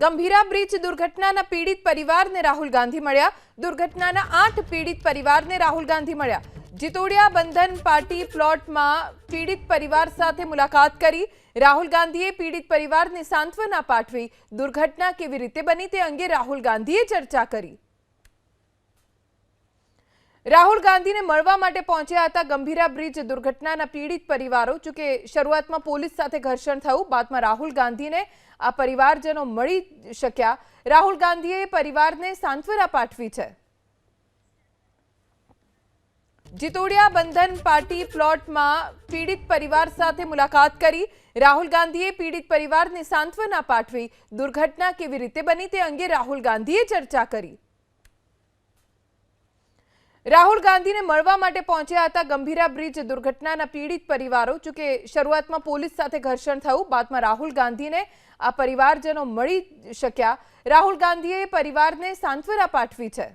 Gambhira bridge દુર્ઘટનાના પીડિત પરિવારને રાહુલ ગાંધી મળ્યા. દુર્ઘટનાના આઠ પીડિત પરિવારને રાહુલ ગાંધી મળ્યા. જીતોડિયા બંધન પાર્ટી પ્લોટમાં પીડિત પરિવાર સાથે મુલાકાત કરી. રાહુલ ગાંધીએ પીડિત પરિવારને સાંત્વના પાઠવી. દુર્ઘટના કેવી રીતે બની તે અંગે રાહુલ ગાંધીએ ચર્ચા કરી. રાહુલ ગાંધીને મળવા માટે પહોંચ્યા હતા ગંભીરા બ્રિજ દુર્ઘટનાના પીડિત પરિવારો, જોકે શરૂઆતમાં પોલીસ સાથે ઘર્ષણ થયું, બાદમાં રાહુલ ગાંધીને આ પરિવારજનો મળી શક્યા. રાહુલ ગાંધીએ પરિવારને સાંત્વના પાઠવી છે. જીતોડિયા બંધન પાર્ટી પ્લોટમાં પીડિત પરિવાર સાથે મુલાકાત કરી. રાહુલ ગાંધીએ પીડિત પરિવારને સાંત્વના પાઠવી. દુર્ઘટના કેવી રીતે બની તે અંગે રાહુલ ગાંધીએ ચર્ચા કરી. રાહુલ ગાંધીને મળવા માટે પહોંચ્યા હતા ગંભીરા બ્રિજ દુર્ઘટનાના પીડિત પરિવારો, જોકે શરૂઆતમાં પોલીસ સાથે ઘર્ષણ થયું, બાદમાં રાહુલ ગાંધીને આ પરિવારજનો મળી શક્યા. રાહુલ ગાંધીએ પરિવારને સાંત્વના પાઠવી છે.